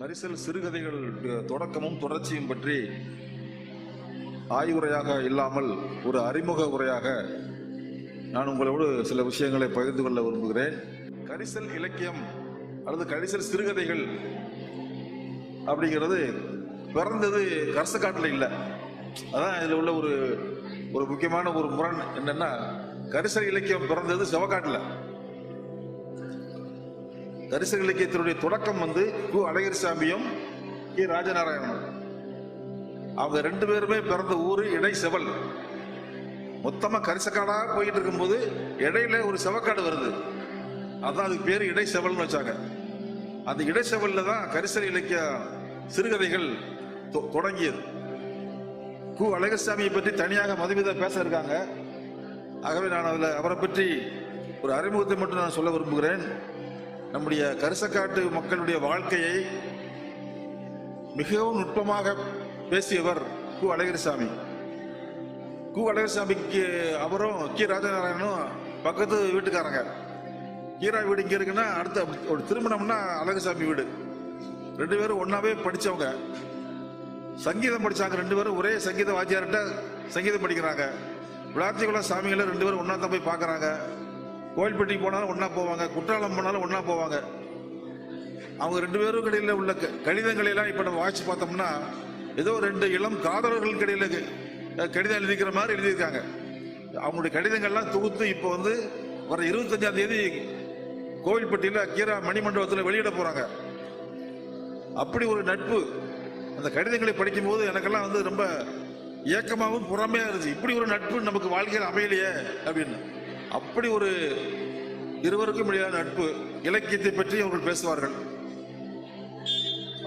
கரிசல் சிறுகதைகள் தொடக்கமும் தொடர்ச்சியும் பற்றி ஆய்வுரையாக இல்லாமல் ஒரு அறிமுக உரையாக நான் உங்களோடு சில விஷயங்களை பகிர்ந்து கொள்ள விரும்புகிறேன். கரிசல் இலக்கியம் அல்லது கரிசல் சிறுகதைகள் அப்படிங்கிறது பிறந்தது கரசக்காட்டில் இல்லை. அதான் இதில் உள்ள ஒரு ஒரு முக்கியமான ஒரு முரண் என்னென்னா கரிசல் இலக்கியம் பிறந்தது செவக்காட்டில். தரிசன இலக்கியத்தினுடைய தொடக்கம் வந்து கு. அழகர் சாமியும் கே. ராஜநாராயணனும். அவங்க ரெண்டு பேருமே பிறந்த ஊரு இடை செவல். மொத்தமா கரிசக்காடா போயிட்டு இருக்கும்போது இடையில ஒரு செவக்காடு வருது. அதான் அதுக்கு பேர் இடை செவல்னு வச்சாங்க. அந்த இடை செவல்ல தான் கரிசல் இலக்கிய சிறுகதைகள் தொ- தொடங்கியது. கு. அழகசாமியை பற்றி தனியாக மதுமிதா பேச இருக்காங்க. ஆகவே நான் அதில் அவரை பற்றி ஒரு அறிமுகத்தை மட்டும் நான் சொல்ல விரும்புகிறேன். நம்முடைய கரிசக்காட்டு மக்களுடைய வாழ்க்கையை மிகவும் நுட்பமாக பேசியவர் கு அழகிரிசாமி. கு அழகிரிசாமிக்கு அவரும் கி. ராஜநாராயணனும் பக்கத்து வீட்டுக்காரங்க. கீரா வீடு இங்கே இருக்குன்னா அடுத்த ஒரு திருமணம்னா அழகுசாமி வீடு. ரெண்டு பேரும் ஒன்றாவே படித்தவங்க சங்கீதம் படித்தாங்க ரெண்டு பேரும் ஒரே சங்கீத வாத்தியார்கிட்ட சங்கீதம் படிக்கிறாங்க. விளாத்திக்குளம் சாமிகளை ரெண்டு பேரும் ஒன்றா தான் போய் பார்க்குறாங்க கோயில்பட்டி போனாலும் ஒன்றா போவாங்க குற்றாலம் போனாலும் ஒன்றா போவாங்க. அவங்க ரெண்டு பேரும் கடையில் உள்ள க- கடிதங்களை எல்லாம் இப்ப நம்ம வாசிச்சு பார்த்தோம்னா ஏதோ ரெண்டு இளம் காதலர்கள் கடையில் கடிதம் எழுதிக்கிற மாதிரி எழுதியிருக்காங்க. அவங்களுடைய கடிதங்கள்லாம் தொகுத்து இப்போ வந்து வர இருபத்தஞ்சாம் தேதி கோவில்பட்டியில கீரா மணிமண்டபத்தில் வெளியிட போறாங்க. அப்படி ஒரு நட்பு அந்த கடிதங்களை படிக்கும்போது எனக்கெல்லாம் வந்து ரொம்ப ஏக்கமாகவும் புறமையா இருந்துச்சு. இப்படி ஒரு நட்பு நமக்கு வாழ்க்கையில் அமையலையே அப்படின்னு. அப்படி ஒரு இருவருக்கும் இடையிலான நட்பு இலக்கியத்தை பற்றி அவர்கள் பேசுவார்கள்.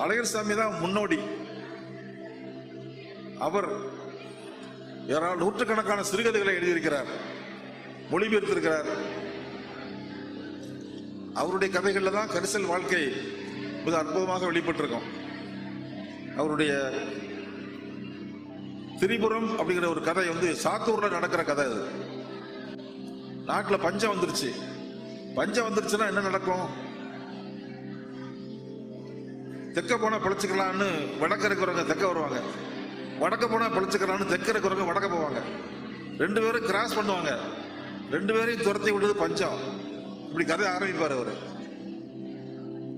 அழகர் சாமி தான் முன்னோடி. அவர் ஏராள நூற்றுக்கணக்கான சிறுகதைகளை எழுதியிருக்கிறார் மொழிபெயர்த்திருக்கிறார். அவருடைய கதைகளில் தான் கரிசல் வாழ்க்கை மிக அற்புதமாக வெளிப்பட்டிருக்கும். அவருடைய திரிபுரம் அப்படிங்கிற ஒரு கதை வந்து சாத்தூரில் நடக்கிற கதை அது. நாட்டில் பஞ்சம் வந்துருச்சு. பஞ்சம் வந்துருச்சுன்னா என்ன நடக்கும்? தெற்க போனா பிழைச்சிக்கலாம்னு வடக்க இருக்கிறவங்க தெற்க வருவாங்க. வடக்க போனா பிழைச்சிக்கலாம்னு தெற்க இருக்கிறவங்க வடக்க போவாங்க. ரெண்டு பேரும் கிராஸ் பண்ணுவாங்க. ரெண்டு பேரையும் துரத்தி விடுறது பஞ்சம். இப்படி கதை ஆரம்பிப்பார் அவர்.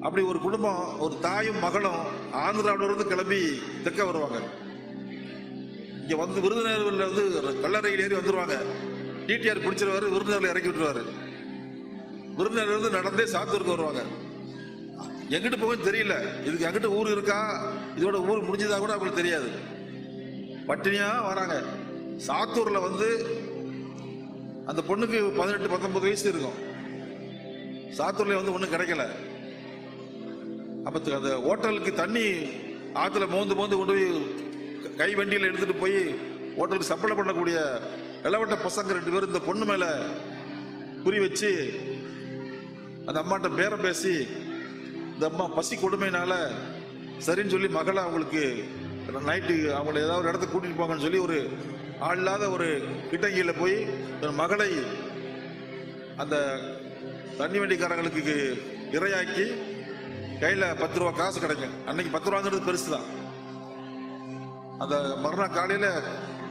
அப்படி ஒரு குடும்பம் ஒரு தாயும் மகளும் ஆந்திராவில இருந்து கிளம்பி தெற்க வருவாங்க. இங்க வந்து விருதுநகர்ல வந்து கல்லறையில் ஏறி வந்துருவாங்க. டிடிஆர் பிடிச்சிருவாரு விருதுநகர்ல இறக்கி விட்டுருவாரு. விருதுநகர்ல இருந்து நடந்தே சாத்தூருக்கு வருவாங்க. எங்கிட்டு போகும் தெரியல. இதுக்கு எங்கிட்ட ஊர் இருக்கா? இதோட ஊர் முடிஞ்சதா கூட அவங்களுக்கு தெரியாது. பட்டினியா வராங்க. சாத்தூர்ல வந்து அந்த பொண்ணுக்கு பதினெட்டு பத்தொன்பது வயசு இருக்கும். சாத்தூர்ல வந்து ஒன்றும் கிடைக்கல. அப்ப அந்த ஹோட்டலுக்கு தண்ணி ஆத்துல மோந்து மோந்து கொண்டு போய் க- கை வண்டியில எடுத்துட்டு போய் ஹோட்டலுக்கு சப்ளை பண்ணக்கூடிய இளவட்ட பசங்க ரெண்டு பேரும் இந்த பொண்ணு மேல குறி வச்சு அந்த அம்மாட்ட பேரம் பேசி இந்த அம்மா பசி கொடுமையினால சரின்னு சொல்லி மகளை அவங்களுக்கு நைட்டு அவங்கள ஏதாவது ஒரு இடத்துக்கு கூட்டிட்டு போங்கன்னு சொல்லி ஒரு ஆள் இல்லாத ஒரு கிட்டங்கியில் போய் மகளை அந்த தண்ணி வண்டிக்காரங்களுக்கு இரையாக்கி கையில் பத்து ரூபா காசு கிடைக்கும். அன்னைக்கு பத்து ரூபாங்கிறது பெருசு தான் அந்த மறுநாள் காலையில்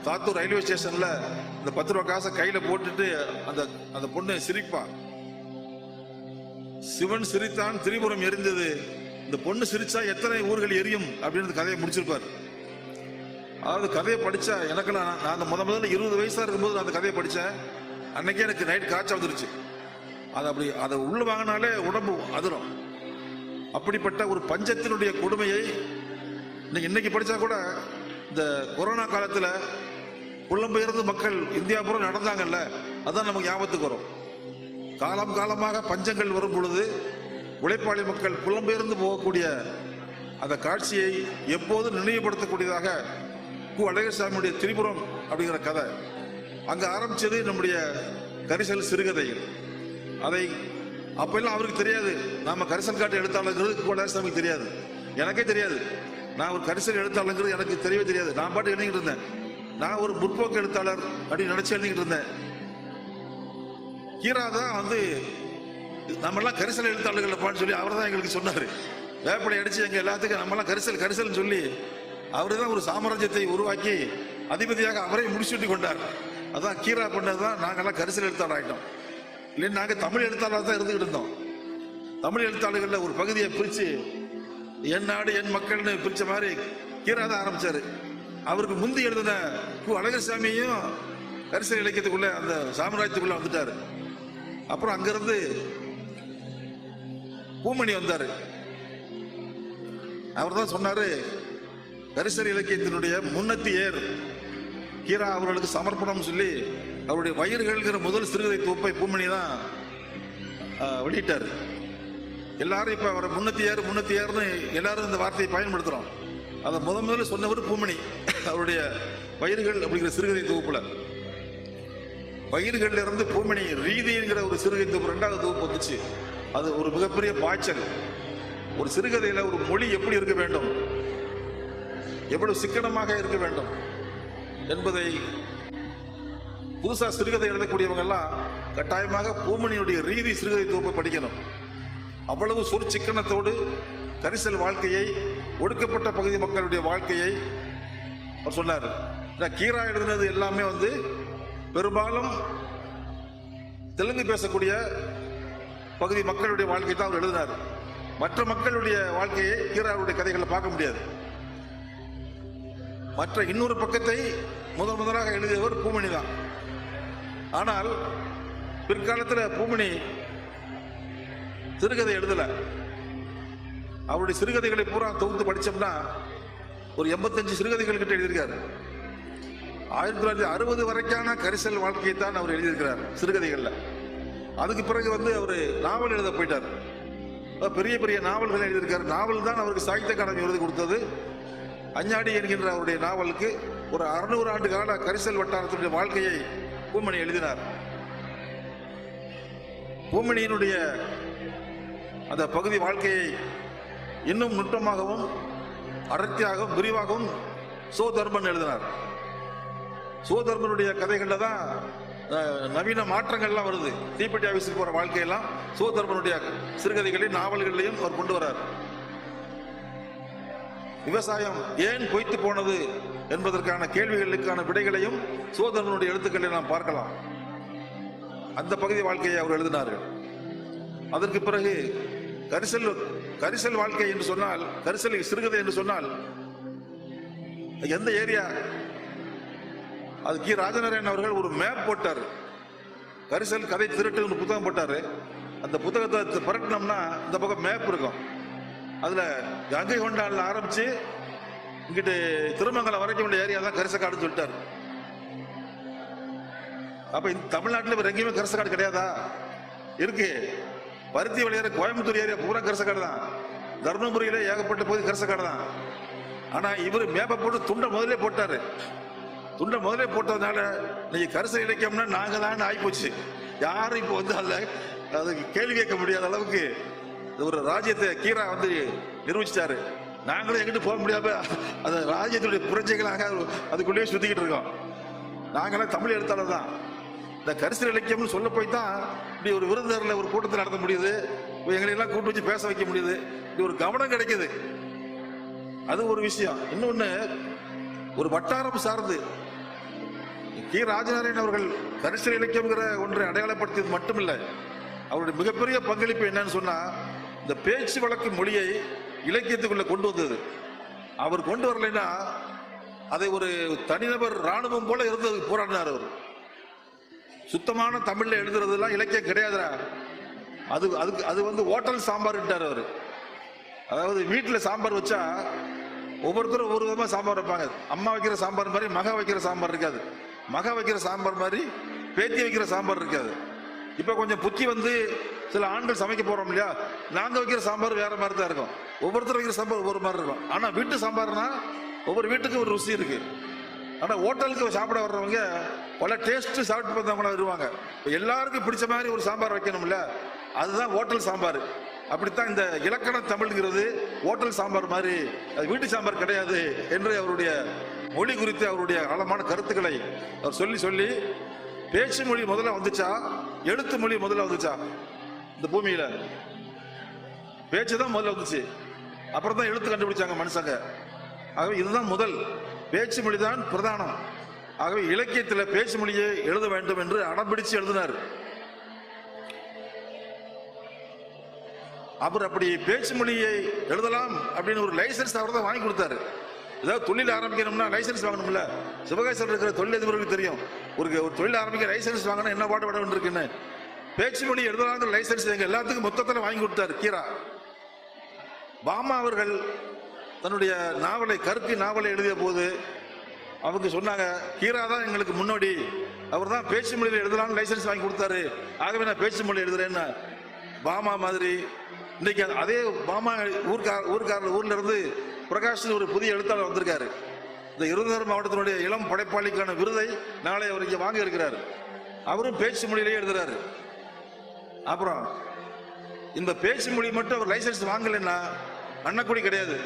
சாத்தூர் ரயில்வே ஸ்டேஷனில் அந்த பத்து ரூபா காசை கையில போட்டுட்டு அந்த அந்த பொண்ணு சிரிப்பா. சிவன் சிரித்தான் திரிபுரம் எரிந்தது. இந்த பொண்ணு சிரிச்சா எத்தனை ஊர்கள் எரியும் அப்படின்னு கதையை முடிச்சிருப்பார். அதாவது கதையை படிச்சா எனக்கெல்லாம் நான் நான் அந்த முத முதல்ல இருபது வயசா இருக்கும்போது நான் அந்த கதையை படித்தேன் அன்னைக்கே எனக்கு நைட் காய்ச்சல் வந்துருச்சு. அது அப்படி அதை உள்ள வாங்கினாலே உடம்பு அதிரும். அப்படிப்பட்ட ஒரு பஞ்சத்தினுடைய கொடுமையை இன்னைக்கு இன்னைக்கு படிச்சா கூட இந்த கொரோனா காலத்துல புலம்பெயர்ந்து மக்கள் இந்தியா புறம் நடந்தாங்கல்ல அதான் நமக்கு ஞாபகத்துக்கு வரும். காலம் காலமாக பஞ்சங்கள் வரும் பொழுது உழைப்பாளி மக்கள் புலம்பெயர்ந்து போகக்கூடிய அந்த காட்சியை எப்போது நினைவுபடுத்தக்கூடியதாக கு. அழகசாமியுடைய திரிபுரம் அப்படிங்கிற கதை. அங்கே ஆரம்பிச்சது நம்முடைய கரிசல் சிறுகதைகள். அதை அப்பெல்லாம் அவருக்கு தெரியாது. நாம கரிசல் காட்டு எழுத்தாளர்கள் கு. அழகசாமிக்கு தெரியாது. எனக்கே தெரியாது. நான் ஒரு கரிசல் எழுத்தாளங்கிறது எனக்கு தெரியவே தெரியாது. நான் பாட்டு எழுதிக்கிட்டு இருந்தேன். நான் ஒரு முற்போக்கு எழுத்தாளர் அப்படின்னு நினைச்சு எழுதிக்கிட்டு இருந்தேன். கீரா தான் வந்து நம்மெல்லாம் கரிசல் எழுத்தாளர்கள்ப்பான்னு சொல்லி அவர் தான் எங்களுக்கு சொன்னார். வேப்படை அடிச்சு எங்கள் எல்லாத்துக்கும் நம்மலாம் கரிசல் கரிசல்னு சொல்லி அவர் தான் ஒரு சாம்ராஜ்யத்தை உருவாக்கி அதிபதியாக அவரை முடிச்சுட்டு கொண்டார். அதான் கீரா பண்ணது தான் நாங்கள்லாம் கரிசல் எழுத்தாளர் ஆகிட்டோம் இல்லைன்னு நாங்கள் தமிழ் எழுத்தாளர் தான் இருந்துக்கிட்டு இருந்தோம். தமிழ் எழுத்தாளர்களில் ஒரு பகுதியை பிரித்து என் நாடு என் மக்கள்னு பிரித்த மாதிரி கீரா தான் ஆரம்பித்தார் அவருக்கு முந்தி எழுதின கு அழகர்சாமியும் கரிசல் இலக்கியத்துக்குள்ள அந்த சாம்ராஜ்யத்துக்குள்ள வந்துட்டாரு. அப்புறம் அங்கிருந்து பூமணி வந்தார். அவர் தான் சொன்னார் கரிசல் இலக்கியத்தினுடைய முன்னத்தி ஏர் கீரா அவர்களுக்கு சமர்ப்பணம் சொல்லி அவருடைய வயிறுகள்ங்கிற முதல் சிறுகதை தொப்பை பூமணி தான் வெளியிட்டார். எல்லாரும் இப்போ அவரை முன்னத்தி ஏர் முன்னத்தி ஏர்னு எல்லாரும் இந்த வார்த்தையை பயன்படுத்துகிறோம் அதை முத முதல்ல சொன்னவர் பூமணி. அவருடைய வயிறுகள் அப்படிங்கிற சிறுகதை தொகுப்புல. வயிறுகள்ல இருந்து பூமணி ரீதிங்கிற ஒரு சிறுகதை தொகுப்பு ரெண்டாவது தொகுப்பு வந்துச்சு. அது ஒரு மிகப்பெரிய பாய்ச்சல். ஒரு சிறுகதையில ஒரு மொழி எப்படி இருக்க வேண்டும்? எவ்வளவு சிக்கனமாக இருக்க வேண்டும்? என்பதை புதுசா சிறுகதை எழுதக்கூடியவங்க எல்லாம் கட்டாயமாக பூமணியுடைய ரீதி சிறுகதை தொகுப்பை படிக்கணும். அவ்வளவு சொற்சிக்கனத்தோடு கரிசல் வாழ்க்கையை ஒடுக்கப்பட்ட பகுதி மக்களுடைய வாழ்க்கையை அவர் சொன்னார். இந்த கீரா எழுதினது எல்லாமே வந்து பெரும்பாலும் தெலுங்கு பேசக்கூடிய பகுதி மக்களுடைய வாழ்க்கை தான் அவர் எழுதினார். மற்ற மக்களுடைய வாழ்க்கையை கீராவுடைய கதைகளை பார்க்க முடியாது. மற்ற இன்னொரு பக்கத்தை முதன் முதலாக எழுதியவர் பூமணி தான். ஆனால் பிற்காலத்தில் பூமணி சிறுகதை எழுதலை. அவருடைய சிறுகதைகளை பூரா தொகுத்து படிச்சோம்னா ஒரு எண்பத்தஞ்சு சிறுகதைகள் கிட்ட எழுதியிருக்காரு. ஆயிரத்தி தொள்ளாயிரத்தி அறுபது வரைக்கான கரிசல் வாழ்க்கையை தான் அவர் எழுதியிருக்கிறார் சிறுகதைகளில். அதுக்கு பிறகு வந்து அவர் நாவல் எழுத போயிட்டார். பெரிய பெரிய நாவல்கள் எழுதியிருக்காரு. நாவல் தான் அவருக்கு சாகித்ய அகாடமி விருது கொடுத்தது. அஞ்ஞாடி என்கின்ற அவருடைய நாவலுக்கு ஒரு அறுநூறு ஆண்டு கால கரிசல் வட்டாரத்தினுடைய வாழ்க்கையை பூமணி எழுதினார். பூமணியினுடைய அந்த பகுதி வாழ்க்கையை இன்னும் நுட்பமாகவும் அடர்த்தியாகவும் விரிவாகவும் சோதர்மன் எழுதினார். சோதர்மனுடைய கதைகளில் தான் நவீன மாற்றங்கள்லாம் வருது. தீப்பெட்டி ஆஃபீஸுக்கு போகிற வாழ்க்கையெல்லாம் சோதர்மனுடைய சிறுகதைகளையும் நாவல்களையும் அவர் கொண்டு வரார். விவசாயம் ஏன் பொய்த்து போனது என்பதற்கான கேள்விகளுக்கான விடைகளையும் சோதரனுடைய எழுத்துக்களை நாம் பார்க்கலாம். அந்த பகுதி வாழ்க்கையை அவர் எழுதினார்கள். அதற்கு பிறகு கரிசல் கரிசல் வாழ்க்கை என்று சொன்னால் கரிசல் சிறுகதை என்று சொன்னால் எந்த ஏரியா? அது கி. ராஜநாராயணன் அவர்கள் ஒரு மேப் போட்டார். கரிசல் கதை திருட்டு புத்தகம் போட்டார். அந்த புத்தகத்தை புரட்டினோம்னா இந்த பக்கம் மேப் இருக்கும். அதில் கங்கை கொண்டான்ல ஆரம்பித்து இங்கிட்டு திருமங்கலம் வரைக்கும் உள்ள ஏரியா தான் கரிசக்காடுன்னு சொல்லிட்டார். அப்போ இந்த தமிழ்நாட்டில் வேற எங்கேயுமே கரிசக்காடு கிடையாதா? இருக்கு. பருத்தி விளையிற கோயம்புத்தூர் ஏரியா பூரா கரிசக்காடு தான். தர்மபுரியில ஏகப்பட்ட பகுதி கரிசக்காடு தான். ஆனா இவர் மேப்பை போட்டு துண்டை முதலே போட்டாரு. துண்டை முதல்ல போட்டதுனால நீங்க கரிச இலக்கியம்னா நாங்க தான் ஆயிப்போச்சு. யாரும் இப்போ வந்து அதில் அதுக்கு கேள்வி கேட்க முடியாத அளவுக்கு ஒரு ராஜ்யத்தை கீரா வந்து நிரூபிச்சிட்டாரு. நாங்களும் எங்கிட்டு போக முடியாம அந்த ராஜ்யத்துடைய புரட்சிகளாக அதுக்குள்ளேயே சுத்திக்கிட்டு இருக்கோம். நாங்களாம் தமிழ் எழுத்தாளர் தான். இந்த கரிசல் இலக்கியம்னு சொல்ல போய் தான் இப்படி ஒரு விருந்தினர்ல ஒரு கூட்டத்தை நடத்த முடியுது. எங்களை எல்லாம் கூட்டு வச்சு பேச வைக்க முடியுது. இப்படி ஒரு கவனம் கிடைக்குது. அது ஒரு விஷயம். இன்னொன்று ஒரு வட்டாரம் சார்ந்து கி. ராஜநாராயணன் அவர்கள் கரிசல் இலக்கியம்ங்கிற ஒன்றை அடையாளப்படுத்தியது மட்டுமில்ல. அவருடைய மிகப்பெரிய பங்களிப்பு என்னன்னு சொன்னால் இந்த பேச்சு வழக்கு மொழியை இலக்கியத்துக்குள்ளே கொண்டு வந்தது. அவர் கொண்டு வரலைன்னா அதை ஒரு தனிநபர் ராணுவம் போல இருந்தது போராடினார் அவர். சுத்தமான தமிழ்ல எழுதுறதெல்லாம் இலக்கியம் கிடையாதுடா. அது அதுக்கு அது வந்து ஹோட்டல் சாம்பார்ட்டார் அவர். அதாவது வீட்டுல சாம்பார் வச்சா ஒவ்வொருத்தரும் ஒவ்வொரு விதமா சாம்பார் வைப்பாங்க. அம்மா வைக்கிற சாம்பார் மாதிரி மக வைக்கிற சாம்பார் இருக்காது. மக வைக்கிற சாம்பார் மாதிரி பேத்தி வைக்கிற சாம்பார் இருக்காது. இப்ப கொஞ்சம் புத்தி வந்து சில ஆண்கள் சமைக்க போறோம் இல்லையா? நாங்க வைக்கிற சாம்பார் வேற மாதிரி தான் இருக்கும். ஒவ்வொருத்தர் வைக்கிற சாம்பார் ஒவ்வொரு மாதிரி இருக்கும். ஆனா வீட்டு சாம்பார்னா ஒவ்வொரு வீட்டுக்கும் ஒரு ருசி இருக்கு. ஆனால் ஹோட்டலுக்கு சாப்பிட வர்றவங்க பல டேஸ்ட்டு சாப்பிட்டு வந்தவங்களா வருவாங்க. எல்லாருக்கும் பிடிச்ச மாதிரி ஒரு சாம்பார் வைக்கணும்ல? அதுதான் ஹோட்டல் சாம்பார். அப்படித்தான் இந்த இலக்கண தமிழ்ங்கிறது ஹோட்டல் சாம்பார் மாதிரி அது வீட்டு சாம்பார் கிடையாது என்று அவருடைய மொழி குறித்து அவருடைய ஆழமான கருத்துக்களை அவர் சொல்லி சொல்லி பேச்சு மொழி முதல்ல வந்துச்சா? எழுத்து மொழி முதல்ல வந்துச்சா? இந்த பூமியில். பேச்சு தான் முதல்ல வந்துச்சு. அப்புறம் தான் எழுத்து கண்டுபிடிச்சாங்க மனுஷங்க. ஆகவே இதுதான் முதல். பேச்சு மொழி தான் பிரதானம். ஆகவே இலக்கியத்தில் பேச்சு மொழியை எழுத வேண்டும் என்று அடம்பிடிச்சு எழுதினார். அவர் அப்படி பேச்சு மொழியை எழுதலாம் அப்படின்னு ஒரு லைசன்ஸ் அவர் தான் வாங்கி கொடுத்தாரு. ஏதாவது தொழில் ஆரம்பிக்கணும்னா லைசன்ஸ் வாங்கணும்ல? சிவகாசியில் இருக்கிற தொழிலதிபர்களுக்கு தெரியும். ஒரு ஒரு தொழில் ஆரம்பிக்க லைசன்ஸ் வாங்கணும் என்ன பாட்டு விட இருக்குன்னு பேச்சு மொழி எழுதலாங்கிற லைசன்ஸ் எங்க எல்லாத்துக்கும் மொத்தத்தில் வாங்கி கொடுத்தாரு கீரா. பாமா அவர்கள் தன்னுடைய நாவலை கருத்து நாவலை எழுதிய போது அவங்க சொன்னாங்க கீரா தான் எங்களுக்கு முன்னோடி. அவர் தான் பேச்சு மொழியில் எழுதலாம்னு லைசன்ஸ் வாங்கி கொடுத்தாரு. ஆகவே நான் பேச்சு மொழி எழுதுறேன்னு. பாமா மாதிரி இன்னைக்கு அதே பாமா ஊர்க்கார ஊர்க்கார ஊர்ல இருந்து பிரகாஷ் ஒரு புதிய எழுத்தாளர் வந்திருக்காரு. இந்த விருதுநகர் மாவட்டத்தினுடைய இளம் படைப்பாளிக்கான விருதை நாளை அவர் இங்கே வாங்க இருக்கிறார். அவரும் பேச்சு மொழியிலேயே எழுதுறாரு. அப்புறம் இந்த பேச்சு மொழி மட்டும் அவர் லைசன்ஸ் வாங்கலைன்னா அன்னக்குடி கிடையாது.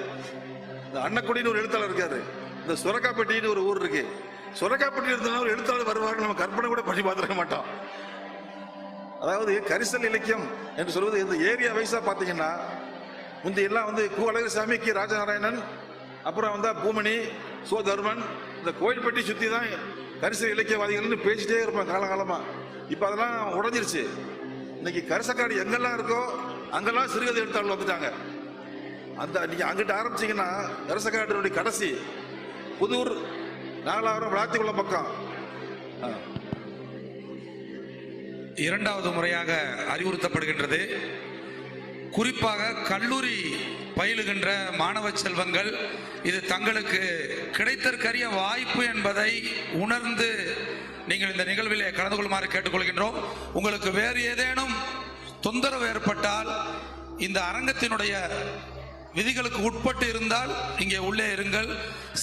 இந்த அன்னக்குடின்னு ஒரு எழுத்தாளர் இருக்காரு. இந்த சுரக்காப்பட்டின்னு ஒரு ஊர் இருக்கு. சுரக்காப்பட்டி இருந்தாலும் ஒரு எழுத்தாளர் வருவார்கள் நம்ம கற்பனை கூட பண்ணி பார்த்துருக்க மாட்டோம். அதாவது கரிசல் இலக்கியம் என்று சொல்வது இந்த ஏரியா வைஸா பார்த்தீங்கன்னா முந்தி எல்லாம் வந்து கு. அழகசாமி கி. ராஜநாராயணன் அப்புறம் வந்தா பூமணி சோ. தர்மன் இந்த கோயில்பட்டி சுத்தி தான் கரிசல் இலக்கியவாதிகள்னு பேசிட்டே இருப்பாங்க காலகாலமா இப்போ அதெல்லாம் உடஞ்சிருச்சு. இன்னைக்கு கரிசக்காடு எங்கெல்லாம் இருக்கோ அங்கெல்லாம் சிறுகதை எழுத்தாளர் வந்துட்டாங்க. அந்த நீங்க அங்கிட்ட ஆரம்பிச்சீங்கன்னா கரிசக்காட்டினுடைய கடைசி புதூர் நாலாவரம் விளாத்திக்குளம் பக்கம். இரண்டாவது முறையாக அறிவுறுத்தப்படுகின்றது. குறிப்பாக கல்லூரி பயிலுகின்ற மாணவ செல்வங்கள் இது தங்களுக்கு கிடைத்தற்கரிய வாய்ப்பு என்பதை உணர்ந்து நீங்கள் இந்த நிகழ்விலே கலந்து கொள்ளுமாறு கேட்டுக்கொள்கின்றோம். உங்களுக்கு வேறு ஏதேனும் தொந்தரவு ஏற்பட்டால் இந்த அரங்கத்தினுடைய விதிகளுக்கு உட்பட்டு இருந்தால் இங்கே உள்ளே இருங்கள்.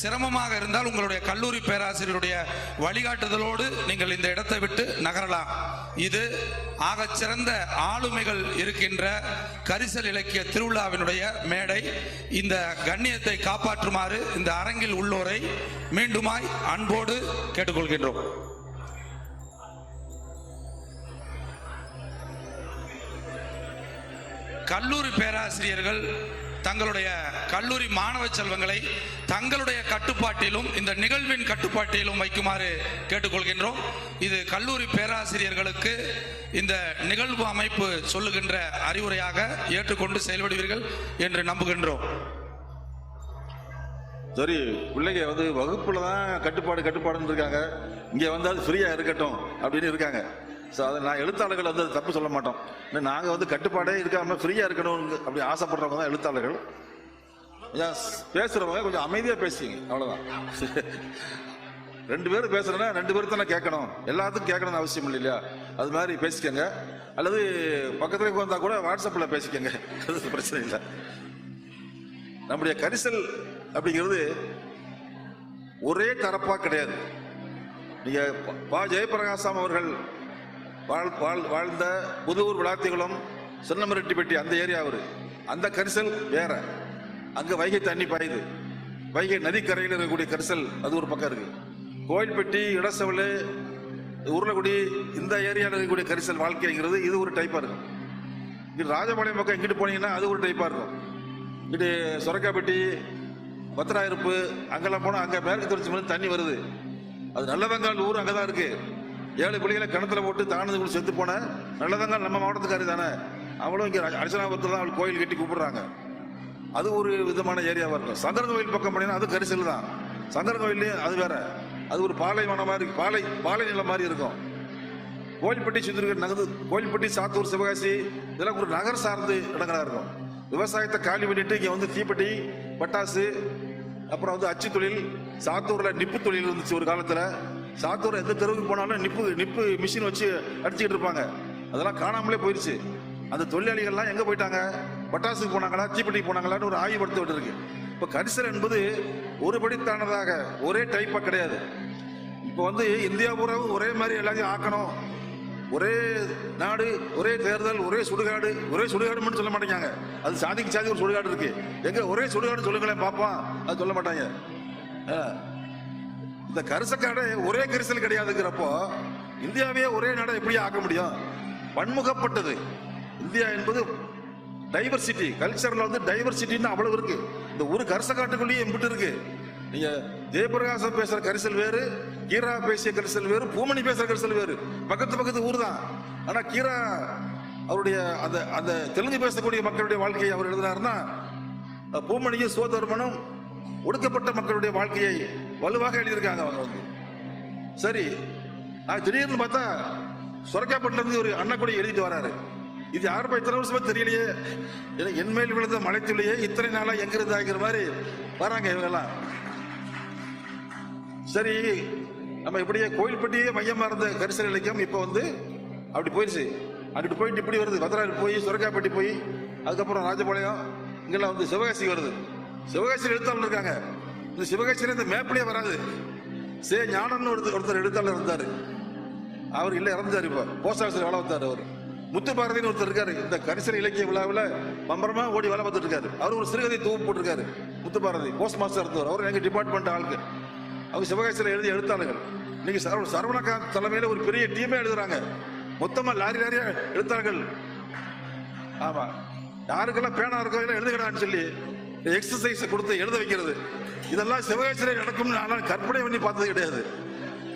சிரமமாக இருந்தால் உங்களுடைய கல்லூரி பேராசிரியருடைய வழிகாட்டுதலோடு நீங்கள் இந்த இடத்தை விட்டு நகரலாம். இது ஆகச் சிறந்த ஆளுமைகள் இருக்கின்ற கரிசல் இலக்கிய திருவிழாவினுடைய மேடை. இந்த கண்ணியத்தை காப்பாற்றுமாறு இந்த அரங்கில் உள்ளோரை மீண்டுமாய் அன்போடு கேட்டுக்கொள்கின்றோம். கல்லூரி பேராசிரியர்கள் தங்களுடைய கல்லூரி மாணவ செல்வங்களை தங்களுடைய கட்டுப்பாட்டிலும் இந்த நிகழ்வின் கட்டுப்பாட்டிலும் வைக்குமாறு கேட்டுக்கொள்கின்றோம். இது கல்லூரி பேராசிரியர்களுக்கு இந்த நிகழ்வு அமைப்பு சொல்லுகின்ற அறிவுரையாக ஏற்றுக்கொண்டு செயல்படுவீர்கள் என்று நம்புகின்றோம். சரி பிள்ளைங்க வந்து வகுப்புல தான் கட்டுப்பாடு கட்டுப்பாடுன்னு இருக்காங்க. இங்கே வந்தால் அது இருக்கட்டும் அப்படின்னு இருக்காங்க. ஸோ அதை நான் எழுத்தாளர்கள் வந்து தப்பு சொல்ல மாட்டோம். நாங்கள் வந்து கட்டுப்பாடே இருக்காம ஃப்ரீயாக இருக்கணும் அப்படி ஆசைப்படுறவங்க தான் எழுத்தாளர்கள். கொஞ்சம் பேசுகிறவங்க கொஞ்சம் அமைதியாக பேசுவீங்க. அவ்வளோதான் ரெண்டு பேரும் பேசுகிறேன்னா ரெண்டு பேரும் தானே கேட்கணும். எல்லாத்துக்கும் கேட்கணும்னு அவசியம் இல்லை இல்லையா? அது மாதிரி பேசிக்கோங்க. அல்லது பக்கத்தில் வந்தால் கூட வாட்ஸ்அப்பில் பேசிக்கோங்க. அது பிரச்சனை இல்லை. நம்முடைய கரிசல் அப்படிங்கிறது ஒரே தரப்பாக கிடையாது. நீங்கள் பா. ஜெயபிரகாசம் அவர்கள் வாழ் வாழ் வாழ்ந்த புதூர் விளாத்திகுளம் சின்னமரெட்டிப்பட்டி அந்த ஏரியா அவர். அந்த கரிசல் வேற. அங்கே வைகை தண்ணி பாயுது. வைகை நதிக்கரையில் இருக்கக்கூடிய கரிசல் அது ஒரு பக்கம் இருக்கு. கோயில்பட்டி இடசவல் உருளைக்குடி இந்த ஏரியாவில் இருக்கக்கூடிய கரிசல் வாழ்க்கைங்கிறது இது ஒரு டைப்பாக இருக்கும். இங்கிட்டு ராஜபாளையம் பக்கம் இங்கிட்டு போனீங்கன்னா அது ஒரு டைப்பாக இருக்கும். இங்கிட்டு சொரக்காப்பட்டி பத்திராயிருப்பு அங்கெல்லாம் போனால் அங்கே மேற்கு தொடர்ச்சி தண்ணி வருது. அது நல்லவங்கால் ஊர் அங்கே தான் இருக்குது ஏழு பிள்ளைகளை கிணத்துல போட்டு தானது செத்து போன நல்லதாங்க நம்ம மாவட்டத்துக்காரி தானே. அவளும் இங்கே அர்ச்சனாபுரத்தில் தான் அவள் கோயில் கட்டி கூப்பிடுறாங்க. அது ஒரு விதமான ஏரியாவாக இருக்கும் சங்கரன் கோயில் பக்கம் போனீங்கன்னா அது கரிசல் தான். சங்கரன் கோயிலையும் அது வேற. அது ஒரு பாலைவனம் மாதிரி பாலை பாலை நிலம் மாதிரி இருக்கும். கோயில்பட்டி சுந்தரகர் நகது கோயில்பட்டி சாத்தூர் சிவகாசி இதெல்லாம் ஒரு நகர் சார்ந்து இடங்களாக இருக்கும். விவசாயத்தை காலி பண்ணிட்டு இங்கே வந்து தீப்பெட்டி பட்டாசு அப்புறம் வந்து அச்சு தொழில் சாத்தூரில் நிப்பு தொழில் இருந்துச்சு ஒரு காலத்தில். சாத்தூர் எந்த தெருவுக்கு போனாலும் நிப்பு நிப்பு மிஷின் வச்சு அடிச்சுக்கிட்டு இருப்பாங்க. அதெல்லாம் காணாமலே போயிடுச்சு அந்த தொழிலாளிகள்லாம் எங்கே போயிட்டாங்க? பட்டாசுக்கு போனாங்களா தீப்பெட்டிக்கு போனாங்களான்னு ஒரு ஆய்வுபடுத்த விட்டு இருக்கு கரிசல் என்பது ஒருபடித்தானதாக ஒரே டைப்பாக கிடையாது. இப்போ வந்து இந்தியா பூராவும் ஒரே மாதிரி எல்லாத்தையும் ஆக்கணும். ஒரே நாடு ஒரே தேர்தல் ஒரே சுடுகாடு ஒரே சுடுகாடு மட்டும் சொல்ல மாட்டேங்காங்க அது சாதிக்கு சாதி ஒரு சுடுகாடு இருக்கு. எங்க ஒரே சுடுகாடு சொல்லுங்களேன் பார்ப்போம் அது சொல்ல மாட்டாங்க. இந்த கரிசக்காடு ஒரே கரிசல் கிடையாதுங்கிறப்போ இந்தியாவே ஒரே நாடை எப்படி ஆக்க முடியும்? பன்முகப்பட்டது. இந்தியா என்பது டைவர்சிட்டி கல்ச்சரில் வந்து டைவர்சிட்டின்னு அவ்வளவு இருக்கு. இந்த ஒரு கரிசக்காட்டுக்குள்ளேயே எம்பிட்டு இருக்கு. நீங்க ஜெயபிரகாசம் பேசுற கரிசல் வேறு கீரா பேசிய கரிசல் வேறு பூமணி பேசுற கரிசல் வேறு. பக்கத்து பக்கத்து ஊர் தான். ஆனா கீரா அவருடைய அந்த அந்த தெலுங்கு பேசக்கூடிய மக்களுடைய வாழ்க்கையை அவர் எழுதினார்னா பூமணியும் சோதர்மனும் ஒடுக்கப்பட்ட மக்களுடைய வாழ்க்கையை வலுவாக எழுதியிருக்காங்க அவங்க வந்து. சரி நான் திடீர்னு பார்த்தா சுரக்காப்பட்டில ஒரு ஒரு கூட எழுதிட்டு வராரு. இது யாருப்பா இத்தனை வருஷமா தெரியலையே. என்மேல் என் மேல் விழுந்த மலைத்துலையே இத்தனை நாளா எங்கிருந்து ஆகிற மாதிரி வராங்க இவங்கெல்லாம் சரி நம்ம இப்படியே கோயில்பட்டியே மையமா இருந்த கரிசல் இலக்கியம் இப்போ வந்து அப்படி போயிடுச்சு அங்கிட்டு போயிட்டு இப்படி வருது. பத்ராடு போய் சுரக்காப்பட்டி போய் அதுக்கப்புறம் ராஜபாளையம் இங்கெல்லாம் வந்து சிவகாசி வருது. சிவகாசியில் எழுத்தாளர் இருக்காங்க. இந்த சிவகாசியில் இந்த மேப்லயே வராது. சே ஞானம்னு ஒருத்தர் ஒருத்தர் எழுத்தாளர் இருந்தாரு. அவர் இல்லை இறந்தார் இப்போ. போஸ்ட் ஆஃபீஸில் வேலை வந்தார் அவர். முத்து பாரதின்னு ஒருத்தர் இருக்காரு. இந்த கரிசன இலக்கிய விழாவில் பம்பரமா ஓடி வேலை பார்த்துட்டு இருக்காரு. அவர் ஒரு சிறுகதை தொகுப்பு போட்டிருக்காரு முத்து பாரதி போஸ்ட் மாஸ்டர் இருந்தவர். அவர் எங்கள் டிபார்ட்மெண்ட் ஆளுக்கு அவங்க சிவகாசியில் எழுதி எழுத்தாளர்கள். இன்னைக்கு சரவண சரவணகாந்த் தலைமையில் ஒரு பெரிய டீமே எழுதுறாங்க. மொத்தமாக லாரி லாரியா எழுத்தாளர்கள். ஆமாம் யாருக்கெல்லாம் பேனா இருக்கோ எல்லாம் எழுதுகிறான்னு சொல்லி எக்ஸசைஸ் கொடுத்து எழுத வைக்கிறது. இதெல்லாம் சிவகாசியில நடக்கும்னு ஆனால் கற்பனை பண்ணி பார்த்தது கிடையாது.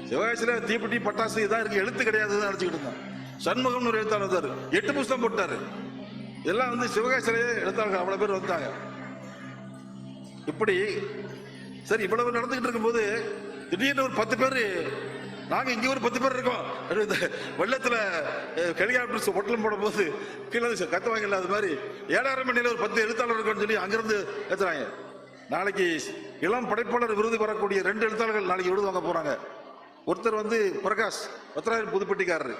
சிவகாசியில தீப்பெட்டி பட்டாசு இதான் இருக்கு. எழுத்து கிடையாதுன்னு நினைச்சுக்கிட்டு இருந்தேன். சண்முகம்னு ஒரு எழுத்தாளர் இருந்தார் எட்டு புஸ்தகம் போட்டாரு. இதெல்லாம் வந்து சிவகாசிலேயே எழுத்தாளர்கள் அவ்வளவு பேர் வந்தாங்க. இப்படி சரி இவ்வளவு நடந்துகிட்டு இருக்கும்போது திடீர்னு ஒரு பத்து பேர் நாங்க இங்கே ஒரு பத்து பேர் இருக்கோம். வெள்ளத்தில் வெள்ளத்துல ஹெலிகாப்டர்ஸ் ஒட்டலம் போடும் போது கீழே இருந்து கத்துவாங்கல்ல அது மாதிரி ஏழாயிரம் மணியில ஒரு பத்து எழுத்தாளர் இருக்கோம்னு சொல்லி அங்கிருந்து ஏத்துறாங்க. நாளைக்கு இளம் படைப்பாளர் விருது பெறக்கூடிய ரெண்டு எழுத்தாளர்கள் நாளைக்கு விருது வாங்க போறாங்க. ஒருத்தர் வந்து பிரகாஷ் பத்திராயிரம் புதுப்பட்டிக்காரர்.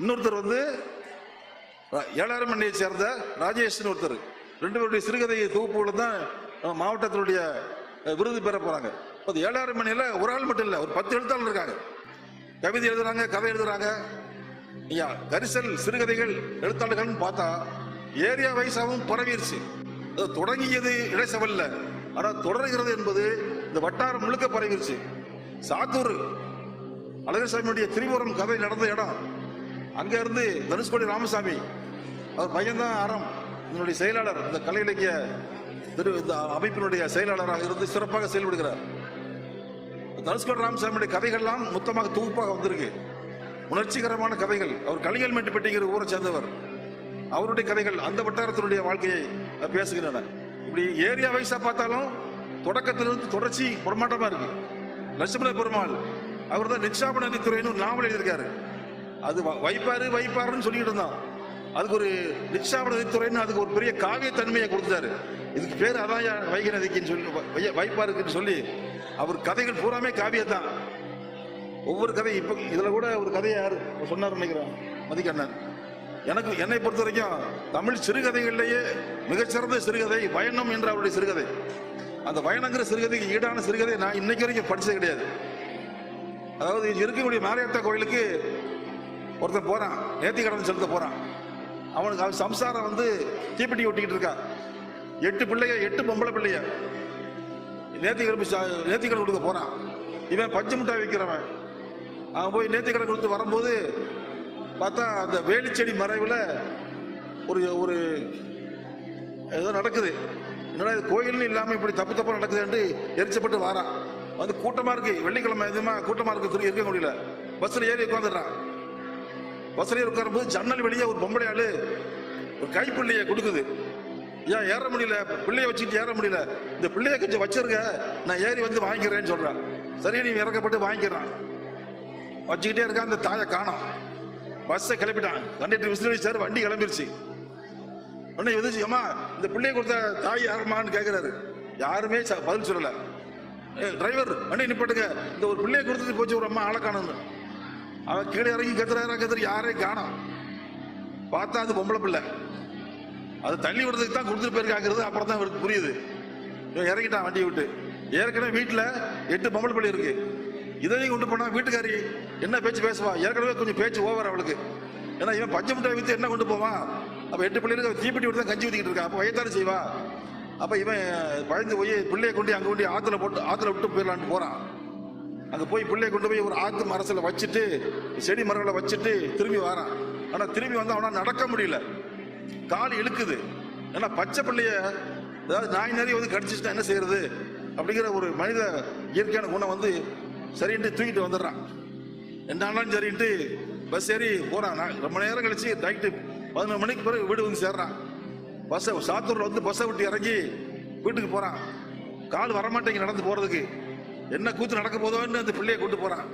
இன்னொருத்தர் வந்து ஏழாயிரம் மண்ணியை சேர்ந்த ராஜேஷ்னு ஒருத்தர். ரெண்டு பேருடைய சிறுகதை தொகுப்புகளும் தான் மாவட்டத்தினுடைய விருது பெற போறாங்க. இப்போ ஏழாயிரம் மணியில் ஒரு ஆள் மட்டும் இல்லை ஒரு பத்து எழுத்தாளர் இருக்காங்க. கவிதை எழுதுறாங்க கதை எழுதுறாங்க. ஐயா கரிசல் சிறுகதைகள் எழுத்தாளர்கள்னு பார்த்தா ஏரியா வைஸாகவும் பரவிடுச்சு அது தொடங்கியது இடைசவல்ல. ஆனால் தொடர்கிறது என்பது இந்த வட்டாரம் முழுக்க பரவிருச்சு. சாத்தூர் அழகர்சாமியுடைய திரிபுரம் கதை நடந்த இடம். அங்கே இருந்து தனுஷ்கோடி ராமசாமி அவர் பையன்தான் அறம். இதனுடைய செயலாளர் இந்த கலை இலக்கிய திரு இந்த அமைப்பினுடைய செயலாளராக இருந்து சிறப்பாக செயல்படுகிறார் தனுஷ்கோடி ராமசாமியுடைய கதைகள்லாம் மொத்தமாக தொகுப்பாக வந்திருக்கு. உணர்ச்சிகரமான கதைகள். அவர் கலியல் மேட்டுப்பட்டிங்கிற ஊரை சேர்ந்தவர். அவருடைய கதைகள் அந்த வட்டாரத்தினுடைய வாழ்க்கையை பேசுகின்றன. இப்படி ஏரியா வைஸா பார்த்தாலும் தொடக்கத்திலிருந்து தொடர்ச்சி பிரமாண்டமா இருக்கு. லட்சுமண பெருமாள் அவர் தான் நிச்சாபன துறைன்னு ஒரு நாவல் எழுதியிருக்காரு. அது வ- வைப்பாரு வைப்பாருன்னு சொல்லிட்டு இருந்தான். அதுக்கு ஒரு நிச்சாபன துறைன்னு அதுக்கு ஒரு பெரிய காவிய தன்மையை கொடுத்தாரு இதுக்கு பேர் அதாயா வைகை நதிக்குன்னு சொல்லி வைப்பாருக்குன்னு சொல்லி அவர் கதைகள் பூராமே காவியத்தான் ஒவ்வொரு கதை இப்போ இதில் கூட ஒரு கதையை யார் சொன்னார் நினைக்கிறேன் மதிக்கண்ணன் எனக்கு என்னை பொறுத்த வரைக்கும் தமிழ் சிறுகதைகளிலேயே மிகச்சிறந்த சிறுகதை பயணம் என்ற அவருடைய சிறுகதை. அந்த பயணங்கிற சிறுகதைக்கு ஈடான சிறுகதை நான் இன்னைக்கு வரைக்கும் படித்தது கிடையாது. அதாவது இருக்கக்கூடிய மாரியாத்தா கோயிலுக்கு ஒருத்தன் போகிறான் நேர்த்தி கடன் செலுத்த போகிறான் அவனுக்கு அவன் சம்சாரம் வந்து தீப்பெட்டி ஒட்டிக்கிட்டு இருக்கா. எட்டு பிள்ளைய எட்டு பொம்பளை பிள்ளைய. நேர்த்தி கடன் நேர்த்தி கடன் கொடுக்க போகிறான் இவன் பஞ்சு மிட்டாய் விற்கிறவன் அவன் போய் நேர்த்தி கடன் கொடுத்து வரும்போது பார்த்தா அந்த வேலிச்செடி மறைவில் ஒரு ஒரு ஏதோ நடக்குது. என்னடா இது கோயில்னு இல்லாமல் இப்படி தப்பு தப்பா நடக்குதுன்ட்டு எரிச்சப்பட்டு வாரான். வந்து கூட்டமாக இருக்கு வெள்ளிக்கிழமை எதுமா கூட்டமாக இருக்கு சொல்லி இருக்க முடியல. பஸ்ஸில் ஏறி உட்காந்துடுறான் பஸ்ஸில் ஏறி உட்காரும்போது ஜன்னல் வெளியே ஒரு பொம்பளை ஆள் ஒரு கைப்பிள்ளையை கொடுக்குது. ஏன் ஏற முடியல? பிள்ளைய வச்சுக்கிட்டு ஏற முடியல. இந்த பிள்ளைய கொஞ்சம் வச்சிருக்க நான் ஏறி வந்து வாங்கிக்கிறேன்னு சொல்கிறேன் சரி நீ இறக்கப்பட்டு வாங்கிக்கிறான். வச்சுக்கிட்டே இருக்கான் அந்த தாயை காணோம். பஸ்ஸை கிளப்பிட்டான் கண்டக்டர் விசில் அடிச்சாரு வண்டி கிளம்பிருச்சு. உடனே எதிர்த்து அம்மா இந்த பிள்ளைய கொடுத்த தாய் யாருமான்னு கேட்கிறாரு யாருமே ச- பதில் சொல்லல. டிரைவர் வண்டி நிப்பாட்டுங்க. இந்த ஒரு பிள்ளைய கொடுத்துட்டு போச்சு ஒரு அம்மா ஆளை காணும்னு. அவன் கீழே இறங்கி கத்துறாரா கத்துற யாரையும் காணோம். பார்த்தா அது பொம்பளை பிள்ளை. அது தள்ளி விடுறதுக்கு தான் கொடுத்துட்டு போயிருக்காங்கிறது அப்புறம் தான் இவருக்கு புரியுது. இவன் இறங்கிட்டான் வண்டியை விட்டு. ஏற்கனவே வீட்டில் எட்டு பொம்பளை பிள்ளை இருக்குது இதையும் கொண்டு போனா வீட்டுக்காரி என்ன பேச்சு பேசுவா? ஏற்கனவே கொஞ்சம் பேச்சு ஓவர் அவளுக்கு. ஏன்னா இவன் பஞ்சு மிட்டாய் வித்து என்ன கொண்டு போவான்? அப்ப எட்டு பிள்ளைகளுக்கு தீப்பெட்டி விட்டு தான் கஞ்சி ஊத்திக்கிட்டு இருக்கான் அப்ப வயத்தானே செய்வா. அப்ப இவன் பயந்து போய் பிள்ளையை கொண்டு அங்க கொண்டு ஆத்துல போட்டு ஆத்துல விட்டு போயிடலான்னு போறான். அங்க போய் பிள்ளைய கொண்டு போய் ஒரு ஆத்து மரத்துல வச்சுட்டு செடி மரங்களை வச்சுட்டு திரும்பி வரான். ஆனா திரும்பி வந்து அவனால் நடக்க முடியல. கால் இழுக்குது. ஏன்னா பச்சை பிள்ளைய அதாவது நாய் நிறைய வந்து கடிச்சிச்சுன்னா என்ன செய்யறது? அப்படிங்கிற ஒரு மனித இயற்கையான குணம் வந்து சரின்ட்டு தூக்கிட்டு வந்துடுறான். என்ன ஆனாலும் சரின்ட்டு பஸ் ஏறி போறான் நான் ரொம்ப நேரம் கழிச்சு நைட்டு பதினொரு மணிக்கு பிறகு வீடு வந்து சேர்றான். பஸ்ஸை சாத்தூர்ல வந்து பஸ்ஸை விட்டு இறங்கி வீட்டுக்கு போறான். கால் வரமாட்டேங்க நடந்து போறதுக்கு. என்ன கூத்து நடக்க போதோன்னு அந்த பிள்ளையை கூட்டு போறான்.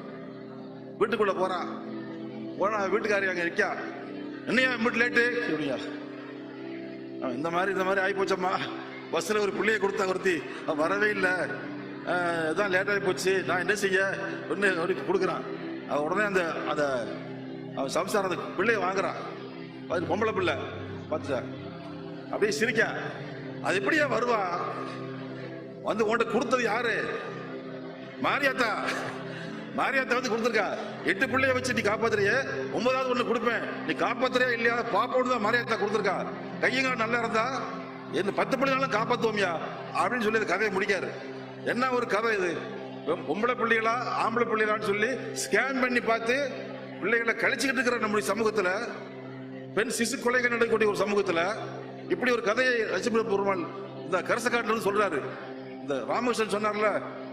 வீட்டுக்குள்ள போறான். போனா வீட்டுக்காரி அங்க இருக்கா என்னையா வீட்டு லேட்டு அப்படியா? "ஆ, இந்த மாதிரி இந்த மாதிரி ஆயிப்போச்சம்மா. பஸ்ஸில் ஒரு பிள்ளைய கொடுத்தா ஒருத்தி வரவே இல்லை. இதான் லேட்டாகி போச்சு. நான் என்ன செய்ய? ஒன்று கொடுக்குறான். அவன் உடனே அந்த அந்த அவன் சம்சாரம் அந்த பிள்ளைய வாங்குறான். அது பொம்பளை பிள்ளை. பார்த்துட்டா அப்படியே சிரிக்க. அது எப்படியா வருவான் வந்து உன்கிட்ட கொடுத்தது யாரு? மாரியாத்தா. மாரியாத்தா வந்து கொடுத்துருக்கா. எட்டு பிள்ளைய வச்சு நீ காப்பாத்துறிய. ஒன்பதாவது ஒண்ணு கொடுப்பேன். நீ காப்பாத்துறியா இல்லையா? பாப்போடு தான் மாரியாத்தா கொடுத்துருக்கா. கையங்க நல்லா இருந்தா? என்ன பத்து பிள்ளைங்களும் காப்பாத்துவோம்யா. அப்படின்னு சொல்லி கதையை முடிக்காரு என்ன ஒரு கதை இது? பொம்பளை பிள்ளைகளா ஆம்பளை பிள்ளைகளான்னு சொல்லி ஸ்கேன் பண்ணி பார்த்து பிள்ளைகளை கழிச்சுக்கிட்டு இருக்கிற நம்முடைய சமூகத்துல பெண் சிசு கொலைகள் நடக்கக்கூடிய ஒரு சமூகத்துல இப்படி ஒரு கதையை லட்சுமி பெருமாள் இந்த கரசக்காட்டுல சொல்றாரு. இந்த ராமகிருஷ்ணன் சொன்னார்ல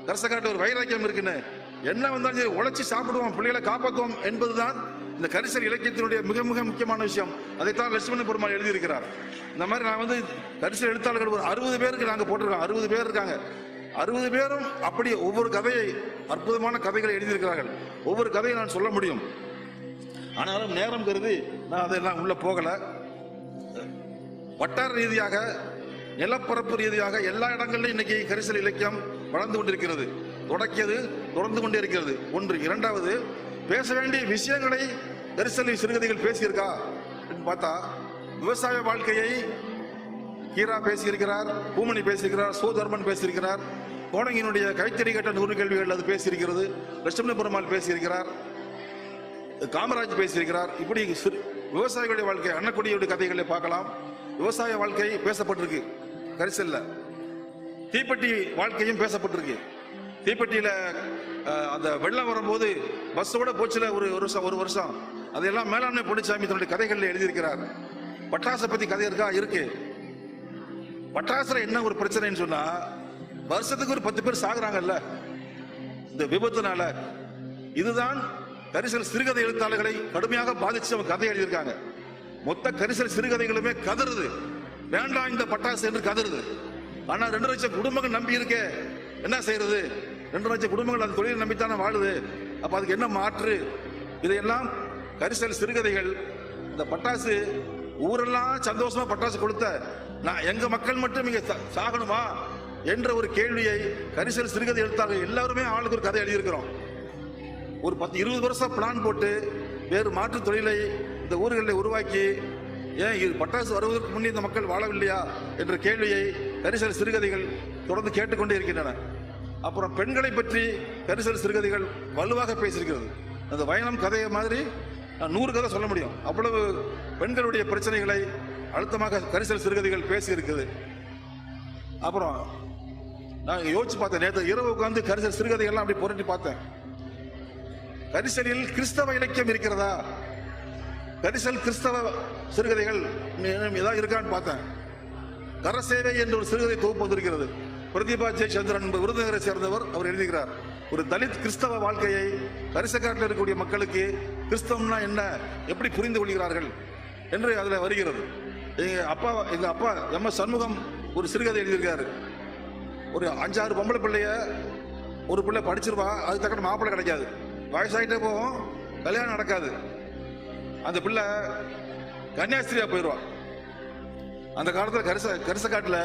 கரசக்காட்டு ஒரு வைராக்கியம் இருக்குன்னு. என்ன வந்தாலும் சரி உழைச்சி சாப்பிடுவோம் பிள்ளைகளை காப்பாற்றுவோம் என்பதுதான் இந்த கரிசல் இலக்கியத்தினுடைய மிக மிக முக்கியமான விஷயம். அதைத்தான் லட்சுமண பெருமாள் எழுதியிருக்கிறார். இந்த மாதிரி நான் வந்து கரிசல் எழுத்தாளர்கள் ஒரு அறுபது பேருக்கு நாங்கள் போட்டிருக்கோம். அறுபது பேர் இருக்காங்க. அறுபது பேரும் அப்படி ஒவ்வொரு கதையை அற்புதமான கதைகளை எழுதியிருக்கிறார்கள். ஒவ்வொரு கதையை நான் சொல்ல முடியும். ஆனாலும் நேரம் கருதி நான் அதெல்லாம் உள்ள போகல. வட்டார ரீதியாக நிலப்பரப்பு ரீதியாக எல்லா இடங்களிலும் இன்னைக்கு கரிசல் இலக்கியம் வளர்ந்து கொண்டிருக்கிறது. தொடக்கியது தொடர்ந்து கொண்டே இருக்கிறது. ஒன்று. இரண்டாவது பேச வேண்டிய விஷயங்களை கரிசல் சிறுகதைகள் பேசியிருக்கா? அப்படின்னு பார்த்தா விவசாய வாழ்க்கையை ஹீரா பேசியிருக்கிறார் பூமணி பேசியிருக்கிறார் சோதர்மன் பேசியிருக்கிறார் கோடங்கினுடைய கைத்தறி கட்ட நூறு கேள்விகள் அது பேசியிருக்கிறது. லட்சுமண பெருமாள் பேசியிருக்கிறார். காமராஜ் பேசியிருக்கிறார். இப்படி சிறு- விவசாயிகளுடைய வாழ்க்கை அன்னக்குடியுடைய கதைகளை பார்க்கலாம். விவசாய வாழ்க்கை பேசப்பட்டிருக்கு. கரிசல்ல. தீப்பெட்டி வாழ்க்கையும் பேசப்பட்டிருக்கு. தீப்பெட்டியில அந்த வெள்ளம் வரும்போது பஸ்ஸோட போச்சுல ஒரு ஒரு வருஷம் ஒரு வருஷம். அதையெல்லாம் மேலாண்மை பொன்னிச்சாமி தன்னுடைய கதைகளில் எழுதியிருக்கிறார். பட்டாசை பத்தி கதை இருக்கா? இருக்கு. பட்டாசுல என்ன ஒரு பிரச்சனைன்னு சொன்னா வருஷத்துக்கு ஒரு பத்து பேர் சாகுறாங்கல்ல? இந்த விபத்துனால இதுதான் கரிசல் சிறுகதை எழுத்தாளர்களை கடுமையாக பாதிச்சு அவங்க கதை எழுதியிருக்காங்க. மொத்த கரிசல் சிறுகதைகளுமே கதறுது. வேண்டாம் இந்த பட்டாசு என்று கதறுது. ஆனா ரெண்டு லட்சம் குடும்பங்கள் நம்பி இருக்கே. என்ன செய்யறது ரெண்டு லட்சம் குடும்பங்கள் அந்த தொழிலை நம்பித்தானே வாழுது. அப்ப அதுக்கு என்ன மாற்று? இதையெல்லாம் கரிசல் சிறுகதைகள் இந்த பட்டாசு ஊரெல்லாம் சந்தோஷமா பட்டாசு கொடுத்த நான் எங்க மக்கள் மட்டும் இங்க சாகணுமா? என்ற ஒரு கேள்வியை கரிசல் சிறுகதை எழுத்தாளர்கள் எல்லாருமே ஆளுக்கு ஒரு கதை எழுதியிருக்கிறோம். ஒரு பத்து இருபது வருஷம் பிளான் போட்டு வேறு மாற்று தொழிலை இந்த ஊர்களில் உருவாக்கி ஏன் இது பட்டாசு வருவதற்கு முன்னே இந்த மக்கள் வாழவில்லையா என்ற கேள்வியை கரிசல் சிறுகதைகள் தொடர்ந்து கேட்டுக்கொண்டே இருக்கின்றன. அப்புறம் பெண்களை பற்றி கரிசல் சிறுகதைகள் வலுவாக பேசியிருக்கிறது. அந்த வயலம் கதையை மாதிரி நான் நூறு கதை சொல்ல முடியும். அவ்வளவு பெண்களுடைய பிரச்சனைகளை அழுத்தமாக கரிசல் சிறுகதைகள் பேசியிருக்குது. அப்புறம் நான் யோசிச்சு பார்த்தேன். நேற்று இரவு உட்காந்து கரிசல் சிறுகதைகள்லாம் அப்படி புரட்டி பார்த்தேன். கரிசலில் கிறிஸ்தவ இலக்கியம் இருக்கிறதா? கரிசல் கிறிஸ்தவ சிறுகதைகள் ஏதாவது இருக்கான்னு பார்த்தேன். கரசேவை என்ற ஒரு சிறுகதை தொகுப்பு வந்திருக்கிறது. பிரதீபா ஜெயச்சந்திரன் என்பவர் விருதுநகரை சேர்ந்தவர் அவர் எழுதுகிறார். ஒரு தலித் கிறிஸ்தவ வாழ்க்கையை கரிசக்காட்டில் இருக்கக்கூடிய மக்களுக்கு கிறிஸ்தவம்னா என்ன? எப்படி புரிந்து கொள்கிறார்கள்? என்று அதில் வருகிறது. எங்கள் அப்பா எங்கள் அப்பா எம் எஸ் சண்முகம் ஒரு சிறுகதை எழுதியிருக்காரு. ஒரு அஞ்சாறு பொம்பளை பிள்ளைய ஒரு பிள்ளை படிச்சிருவா அது தக்கன மாப்பிள்ளை கிடைக்காது. வயசாகிட்டே போகும் கல்யாணம் நடக்காது. அந்த பிள்ளை கன்னியாஸ்திரியா போயிடுவா அந்த காலத்தில் கரிச கரிசக்காட்டுல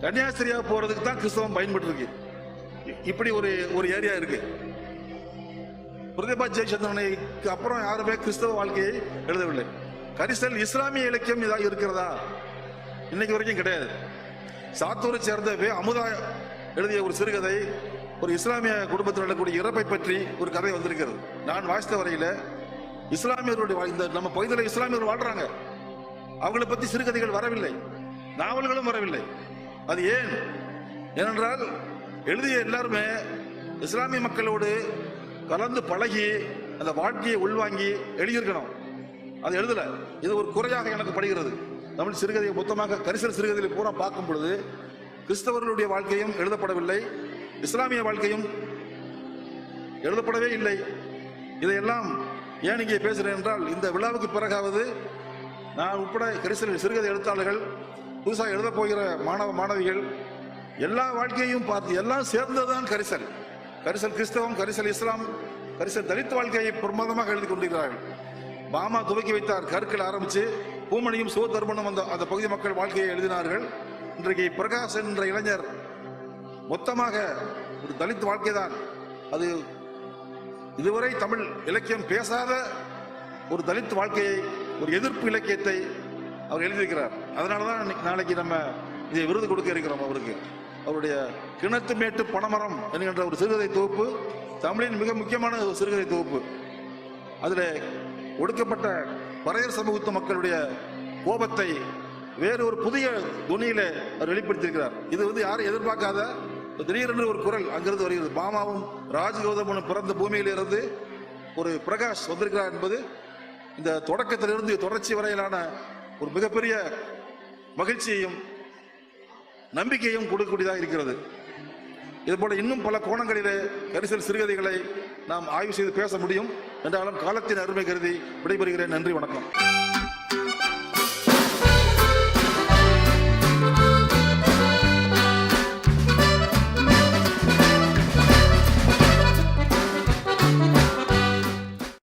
கன்னியாஸ்திரியா போறதுக்கு தான் கிறிஸ்தவம் பயன்பட்டுருக்கு. இப்படி ஒரு ஒரு ஏரியா இருக்கு. பிரதிபா ஜெயச்சந்திரனுக்கு அப்புறம் யாருமே கிறிஸ்தவ வாழ்க்கையை எழுதவில்லை. கரிசல் இஸ்லாமிய இலக்கியம் இதாக இருக்கிறதா? இன்னைக்கு வரைக்கும் கிடையாது. சாத்தூரை சேர்ந்த வே அமுதா எழுதிய ஒரு சிறுகதை ஒரு இஸ்லாமிய குடும்பத்தில் நடக்கக்கூடிய இறப்பை பற்றி ஒரு கதை வந்திருக்கிறது. நான் வாசித்த வரையில் இஸ்லாமியர்களுடைய இந்த நம்ம பகுதியில் இஸ்லாமியர்கள் வாழ்றாங்க. அவங்களை பற்றி சிறுகதைகள் வரவில்லை. நாவல்களும் வரவில்லை. அது ஏன்? ஏனென்றால் எழுதிய எல்லாருமே இஸ்லாமிய மக்களோடு கலந்து பழகி அந்த வாழ்க்கையை உள்வாங்கி எழுதியிருக்கணும். அது எழுதலை. இது ஒரு குறையாக எனக்கு படுகிறது. தமிழ் சிறுகதையை மொத்தமாக கரிசல் சிறுகதையில் பூரா பார்க்கும் பொழுது கிறிஸ்தவர்களுடைய வாழ்க்கையும் எழுதப்படவில்லை இஸ்லாமிய வாழ்க்கையும் எழுதப்படவே இல்லை. இதையெல்லாம் ஏன் இங்கே பேசுகிறேன் என்றால் இந்த விழாவுக்கு பிறகாவது நான் உட்பட கரிசல் சிறுகதை எழுத்தாளர்கள் புதுசாக எழுதப் போகிற மாணவ மாணவிகள் எல்லா வாழ்க்கையையும் பார்த்து எல்லாம் சேர்ந்ததுதான் கரிசல் கரிசல் கிறிஸ்தவம் கரிசல் இஸ்லாம் கரிசல் தலித் வாழ்க்கையை பிரமாதமாக எழுதி கொண்டிருக்கிறார்கள். பாமா துவக்கி வைத்தார் கற்கள் ஆரம்பித்து பூமணியும் சிவதர்மனும் அந்த அந்த பகுதி மக்கள் வாழ்க்கையை எழுதினார்கள். இன்றைக்கு பிரகாஷ் என்ற இளைஞர் மொத்தமாக ஒரு தலித் வாழ்க்கை தான் அது இதுவரை தமிழ் இலக்கியம் பேசாத ஒரு தலித் வாழ்க்கையை ஒரு எதிர்ப்பு இலக்கியத்தை அவர் எழுதியிருக்கிறார். அதனால தான் நாளைக்கு நம்ம இதை விருது கொடுக்க இருக்கிறோம் அவருக்கு. அவருடைய கிணத்து மேட்டு பணமரம் என்கின்ற ஒரு சிறுகதை தொகுப்பு தமிழின் மிக முக்கியமான ஒரு சிறுகதை தொகுப்பு. அதில் ஒடுக்கப்பட்ட பறையர் சமூகத்து மக்களுடைய கோபத்தை வேறு ஒரு புதிய துணியில அவர் வெளிப்படுத்தியிருக்கிறார். இது வந்து யாரும் எதிர்பார்க்காத திடீரென்று ஒரு குரல் அங்கிருந்து வருகிறது. பாமாவும் ராஜகௌதமனும் பிறந்த பூமியிலிருந்து ஒரு பிரகாஷ் வந்திருக்கிறார் என்பது இந்த தொடக்கத்திலிருந்து தொடர்ச்சி வரையிலான ஒரு மிகப்பெரிய மகிழ்ச்சியையும் நம்பிக்கையும் கொடுக்கக்கூடியதாக இருக்கிறது. இதுபோல இன்னும் பல கோணங்களிலே கரிசல் சிறுகதைகளை நாம் ஆய்வு செய்து பேச முடியும். என்றாலும் காலத்தின் அருமை கருதி விடைபெறுகிறேன். நன்றி வணக்கம்.